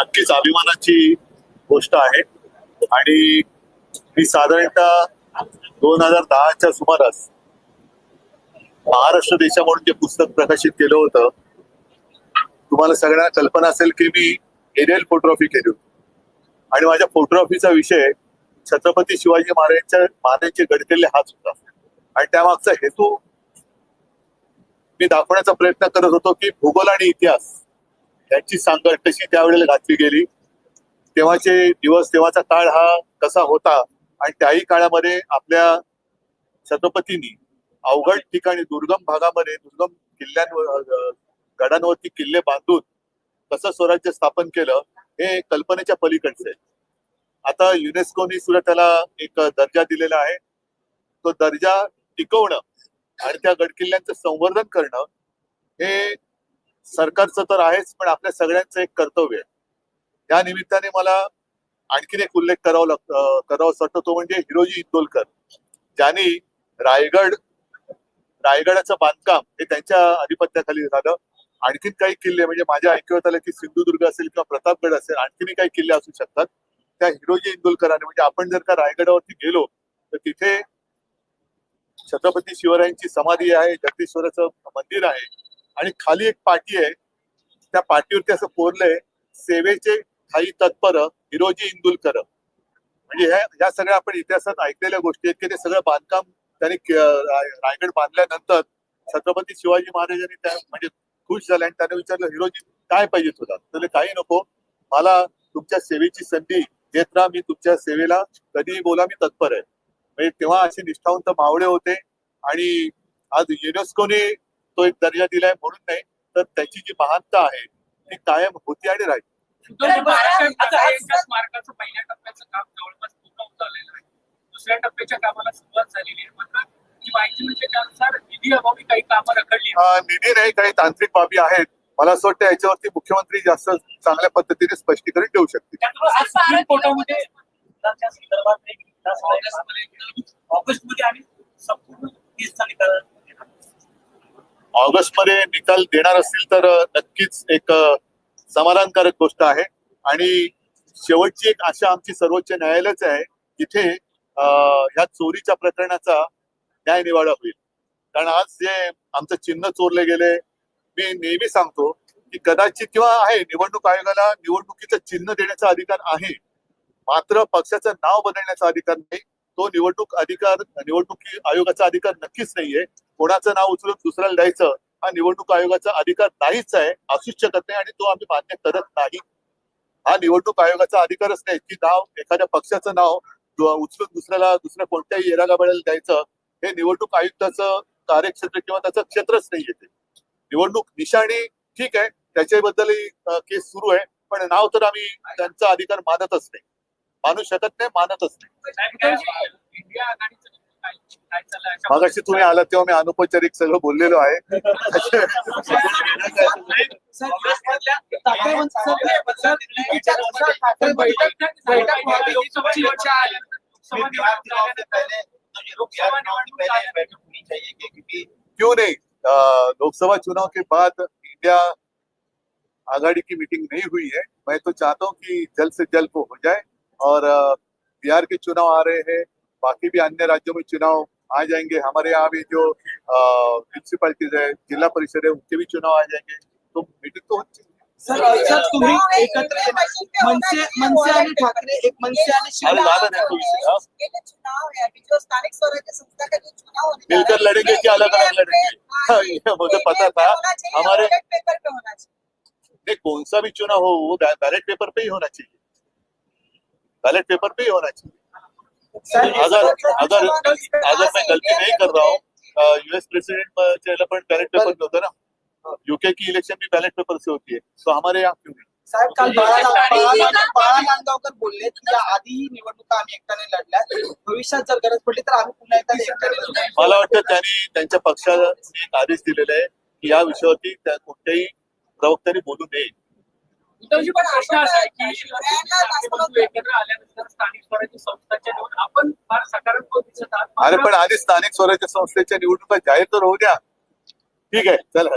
नक्कीच अभिमानाची गोष्ट आहे. आणि मी साधारणतः दोन हजार दहाच्या सुमारास महाराष्ट्र देशा म्हणून जे पुस्तक प्रकाशित केलं होतं तुम्हाला सगळ्यांना कल्पना असेल की मी एरियल फोटोग्राफी केली होती. आणि माझ्या फोटोग्राफीचा विषय छत्रपती शिवाजी महाराजांच्या महाराजांचे गडकिल्ले हाच होता आणि त्यामागचा हेतू मी दाखवण्याचा प्रयत्न करत होतो की भूगोल आणि इतिहास यांची सांगड कशी त्यावेळेला घातली गेली तेव्हाचे दिवस तेव्हाचा काळ हा कसा होता आणि त्याही काळामध्ये आपल्या छत्रपतींनी अवघड ठिकाणी दुर्गम भागामध्ये दुर्गम किल्ल्यांवर गडांवरती किल्ले बांधून कसं स्वराज्य स्थापन केलं हे कल्पनेच्या पलीकडचे आहे. आता युनेस्कोनी सुद्धा त्याला एक दर्जा दिलेला आहे. तो दर्जा टिकवणं आणि त्या गडकिल्ल्यांचं संवर्धन करणं हे सरकारचं तर आहेच पण आपल्या सगळ्यांचं एक कर्तव्य आहे. या निमित्ताने मला आणखीन एक उल्लेख करावा लाग करावा वाटतो तो म्हणजे हिरोजी इंदोलकर. ज्यांनी रायगड रायगडाचं बांधकाम हे त्यांच्या अधिपत्याखाली झालं. आणखीन काही किल्ले म्हणजे माझ्या ऐकवत आलं की सिंधुदुर्ग असेल किंवा प्रतापगड असेल आणखीनही काही किल्ले असू शकतात. त्या हिरोजी इंदुलकरांनी म्हणजे आपण जर का रायगडावरती गेलो तर तिथे छत्रपती शिवरायांची समाधी आहे जगदीश्वराचं मंदिर आहे आणि खाली एक पाटी आहे. त्या पाटीवरती असं कोरलंय सेवेचे ठाई तत्पर हिरोजी इंदुलकर. म्हणजे ह्या ह्या सगळ्या आपण इतिहासात ऐकलेल्या गोष्टी आहेत की ते सगळं बांधकाम त्यांनी रायगड बांधल्यानंतर छत्रपती शिवाजी महाराजांनी त्या म्हणजे खुश झाले आणि त्याने विचारलं हिरोजी काय पाहिजे तुला? तर काही नको. मला तुमच्या सेवेची संधी देत राहा मी तुमच्या सेवेला कधीही बोला मी तत्पर आहे. म्हणजे तेव्हा असे निष्ठावंत मावळे होते आणि आज युनेस्कोने तो एक दर्जा दिलाय म्हणून नाही तर त्याची जी महानता आहे ती कायम होती आणि राहील. तर महाराष्ट्रात आता एका स्मारकाचं पहिल्या टप्प्याचं काम जवळपास पूर्ण होत आलेलं आहे. दुसऱ्या टप्प्याच्या कामाला सुरुवात झालेली आहे. मात्र जी माहिती म्हणजे त्यानुसार निधी अभावी काही कामं रखडली आहेत. अं, निधी नाही काही तांत्रिक बाबी आहेत. मला असं वाटतं याच्यावरती मुख्यमंत्री जास्त चांगल्या पद्धतीने स्पष्टीकरण देऊ शकतील. ऑगस्टमध्ये निकाल देणार असतील तर नक्कीच एक समाधानकारक गोष्ट आहे आणि शेवटची एक आशा आमची सर्वोच्च न्यायालयाच आहे तिथे अं, ह्या चोरीच्या प्रकरणाचा न्याय निवाडा होईल कारण आज जे आमचं चिन्ह चोरले गेले मी नेहमी सांगतो की कदाचित किंवा आहे निवडणूक आयोगाला निवडणुकीचं चिन्ह देण्याचा अधिकार आहे. मात्र पक्षाचं नाव बदलण्याचा अधिकार नाही. तो निवडणूक अधिकार निवडणुकी आयोगाचा अधिकार नक्कीच नाहीये. कोणाचं नाव उचलून दुसऱ्याला द्यायचं हा निवडणूक आयोगाचा अधिकार नाहीच आहे असूच शकत नाही आणि तो आम्ही मान्य करत नाही. हा निवडणूक आयोगाचा अधिकारच नाही की नाव एखाद्या पक्षाचं नाव उचलून दुसऱ्याला दुसऱ्या कोणत्याही येराला बळाला द्यायचं. हे निवडणूक आयुक्ताचं कार्यक्षेत्र किंवा त्याचं क्षेत्रच नाही येते निवडणूक निशाणी ठीक आहे त्याच्याबद्दलही केस सुरू आहे पण नाव तर आम्ही त्यांचा अधिकार मानतच नाही. मानू शकत नाही मानतच नाही. साहेब, मागाशी तुम्ही आलात तेव्हा मी अनौपचारिक सगळं बोललेलो आहे. क्यों नाही? लोकसभा चुनाव के बाद इंडिया आघाड़ी की मीटिंग नहीं हुई है। मैं तो चाहता हूँ कि जल्द से जल्द वो हो जाए और बिहार के चुनाव आ रहे हैं, बाकी भी अन्य राज्यों में चुनाव आ जाएँगे। हमारे यहाँ भी जो म्यूनसिपालिटीज है, जिला परिषद है, उनके भी चुनाव आ जाएँगे। तो मीटिंग तो सर सर तुम्ही एकत्र मनसे मनसे आणि ठाकरे एक मनसे आणि शिवसेना झालं नाही तो विषय हा? ये जो चुनाव है अभी जो स्थानिक स्वराज्य संस्था का जो चुनाव होने मिलकर लड़ेंगे कि अलग अलग लड़ेंगे? हाँ, मुझे पता था। हमारे ballot पे होना चाहिए। कौन सा भी चुनाव हो वो बैलेट पेपर पे ही होना चाहिए। बैलेट पेपर पे ही होना चाहिए। अगर अगर अगर मैं गलती नहीं कर रहा हूँ यूएस प्रेसिडेंट चेहरा पर बैलेट पेपर में होता है ना यूके की इलेक्शन भी बैलेट पेपर से होती है तो हमारे यहाँ क्यों नहीं? साहेब काल बाळा बाळा- बाळा नांदगावकर बोलले की या आधीही निवडणुका आम्ही एकट्याने लढल्या भविष्यात जर गरज पडली तर आम्ही पुन्हा एकदा एकट्याने लढू. मला वाटतं त्यांनी त्यांच्या पक्षाने एक आदेश दिलेला आहे की या विषयावरती त्या कोणत्याही प्रवक्त्यांनी बोलू नये. उद्धवजी पण प्रश्न असा आहे की सगळ्यांना लाडके बंधू एकत्र आल्यानंतर स्थानिक स्वराज्य संस्थांच्या निवड आपण फार सकारात्मक दिसत आहात. अरे पण आधी स्थानिक स्वराज्य संस्थेच्या निवडणुका जाहीर तर होऊ द्या. ठीक आहे चला